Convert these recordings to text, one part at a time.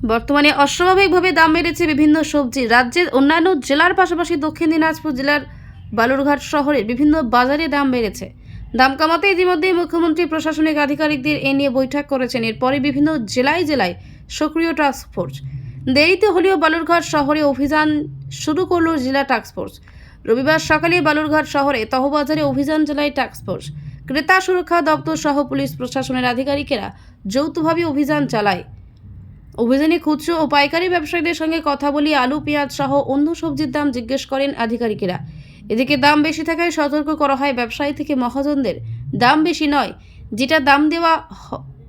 বর্তমানে অস্বাভাবিকভাবে দাম বেড়েছে বিভিন্ন সবজি। রাজ্যের অন্যান্য জেলার পাশাপাশি দক্ষিণ দিনাজপুর জেলার বালুরঘাট শহরের বিভিন্ন বাজারে দাম বেড়েছে। দাম কমাতে ইতিমধ্যেই মুখ্যমন্ত্রী, প্রশাসনিক আধিকারিকদের এ নিয়ে বৈঠক করেছেন। এরপরে বিভিন্ন জেলায় জেলায় সক্রিয় টাস্ক ফোর্স দেরিতে হলেও বালুরঘাট শহরে অভিযান শুরু করল জেলা টাস্ক ফোর্স রবিবার সকালে বালুরঘাট শহরে তহবাজারে অভিযান চালায় টাস্ক ফোর্স ক্রেতা সুরক্ষা দপ্তর সহ পুলিশ প্রশাসনের আধিকারিকেরা যৌথভাবে অভিযান চালায়। অভিযানে খুচরো ও পাইকারি ব্যবসায়ীদের সঙ্গে কথা বলি আলু, পেঁয়াজ সহ অন্য সবজির দাম জিজ্ঞেস করেন আধিকারিকেরা। এদিকে দাম বেশি থাকায় সতর্ক করা হয় ব্যবসায়ী থেকে মহাজনদের। দাম বেশি নয়, যেটা দাম দেওয়া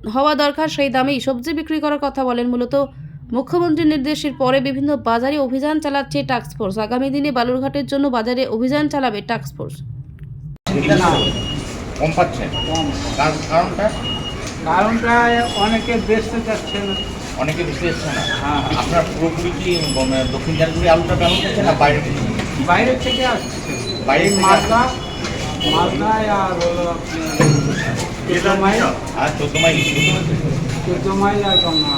হওয়া দরকার সেই দামেই সবজি বিক্রি করার কথা বলেন মূলত মুখ্যমন্ত্রীর নির্দেশের পরে বিভিন্ন বাজারে অভিযান চালাচ্ছে টাস্ক ফোর্স। আগামী দিনে বালুরঘাটের জন্য বাজারে অভিযান চালাবে টাস্ক ফোর্স। কম পাচ্ছেন কার- কারণটা? কারণটা অনেকে বেচতে চাচ্ছে না। অনেকে বুঝতে পারছে না। হ্যাঁ। আপনার পুরোপুরি কি মানে দক্ষিণ ঝাড়খণ্ডে আলুটা ব্যবহার করছে না বাইরে থেকে? বাইরে থেকে আসছে। বাইরে এই থেকে মালদা মালদায় আর হলো চোদ্দ মাইল। আর চোদ্দ মাইল চোদ্দ মাইল আর গঙ্গা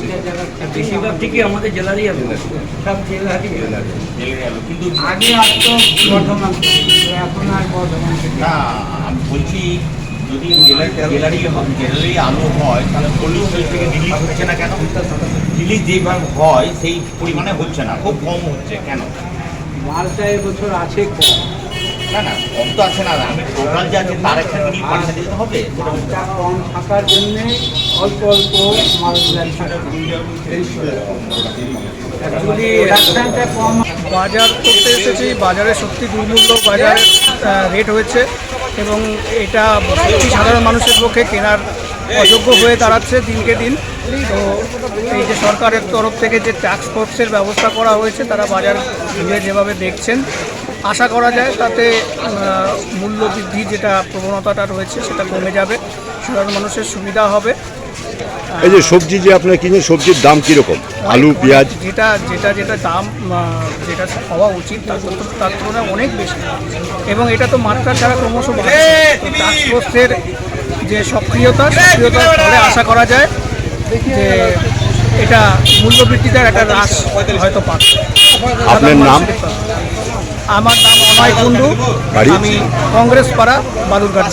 থেকে বেশিরভাগ ঠিকই আমাদের জেলারই আলু। সব জেলারই জেলে গেল কিন্তু আগে আসতো বর্ধমান থেকে, এখন আর বর্ধমান থেকে। না আমি বলছি যদি জেলারি জেলারি হয় তাহলে থেকে রিলিজ হচ্ছে না কেন? রিলিজ যেভাবে হয় সেই পরিমাণে হচ্ছে না। খুব কম হচ্ছে কেন? মালটা এবছর আছে কম। না না কম তো আছে না। আমি টোটাল যে আছে তার একটা রিলিজ পাঠিয়ে দিতে হবে। মালটা কম থাকার জন্যে অল্প অল্প মাল ব্যবসাটা কম বাজার করতে এসেছি বাজারে সত্যি দুর্মূল্য বাজার রেট হয়েছে। এবং এটা সাধারণ মানুষের পক্ষে কেনার অযোগ্য হয়ে দাঁড়াচ্ছে দিনকে দিন। তো এই যে সরকারের তরফ থেকে যে ট্যাক্স ফোর্সের ব্যবস্থা করা হয়েছে, তারা বাজার ঘুরে যেভাবে দেখছেন, আশা করা যায় তাতে মূল্য বৃদ্ধি যেটা প্রবণতাটা রয়েছে সেটা কমে যাবে। সাধারণ মানুষের সুবিধা হবে। এই যে সবজি যে আপনার কিনে সবজির দাম কীরকম? আলু পেঁয়াজ? যেটা যেটা যেটা দাম যেটা হওয়া উচিত তার তার তুলনায় অনেক বেশি। এবং এটা তো মাত্রা ছাড়া ক্রমশ বাড়ছে। তো যে সক্রিয়তা সক্রিয়তার ফলে আশা করা যায় যে এটা মূল্যবৃদ্ধিটার একটা হ্রাস হয়তো পাবে। আপনার নাম? আমার নাম অনয় কুণ্ডু। আমি কংগ্রেস পাড়া বালুরঘাট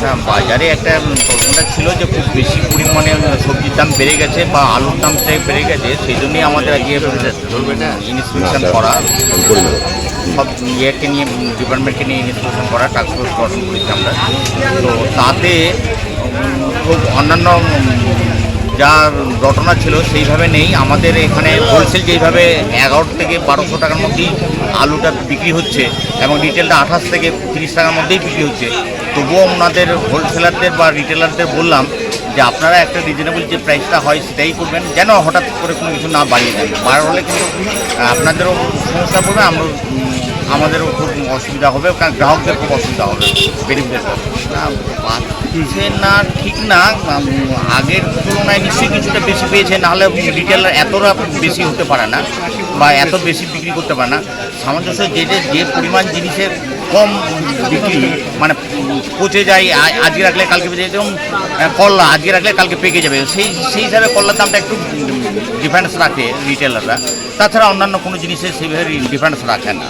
হ্যাঁ বাজারে একটা প্রশ্নটা ছিল যে খুব বেশি পরিমাণে সবজির দাম বেড়ে গেছে বা আলুর দামটা বেড়ে গেছে সেই জন্যই আমাদের আজকে ইনস্পেকশন করা। সব ইয়েকে নিয়ে ডিপার্টমেন্টকে নিয়ে ইনস্পেকশন করা টাস্ক ফোর্স গঠন করেছি আমরা। তো তাতে খুব অন্যান্য যা ঘটনা ছিল সেইভাবে নেই। আমাদের এখানে হোলসেল যেইভাবে এগারো থেকে বারোশো টাকার মধ্যেই আলুটা বিক্রি হচ্ছে এবং রিটেলটা আঠাশ থেকে তিরিশ টাকার মধ্যেই বিক্রি হচ্ছে। তবুও ওনাদের হোলসেলারদের বা রিটেলারদের বললাম যে আপনারা একটা রিজনেবল যে প্রাইসটা হয় সেটাই করবেন, যেন হঠাৎ করে কোনো কিছু না বাড়িয়ে দেন। বাড়ার হলে কিন্তু আপনাদেরও সমস্যা পড়বে আমরা আমাদেরও খুব অসুবিধা হবে, কারণ গ্রাহকদের খুব অসুবিধা হবে না পাচ্ছে না, ঠিক না আগের তুলনায় নিশ্চয়ই কিছুটা বেশি পেয়েছে, নাহলে রিটেলার এতটা বেশি হতে পারে না। বা এত বেশি বিক্রি করতে পারে না। সামঞ্জস্য যে যে পরিমাণ জিনিসের কম বিক্রি মানে পচে যায় আজকে রাখলে কালকে পেয়ে যেমন করলা আজকে রাখলে কালকে পেকে যাবে। সেই সেই হিসাবে করলার দামটা একটু ডিফারেন্স রাখে রিটেলাররা তাছাড়া অন্যান্য কোনো জিনিসের সেইভাবে ডিফারেন্স রাখে না।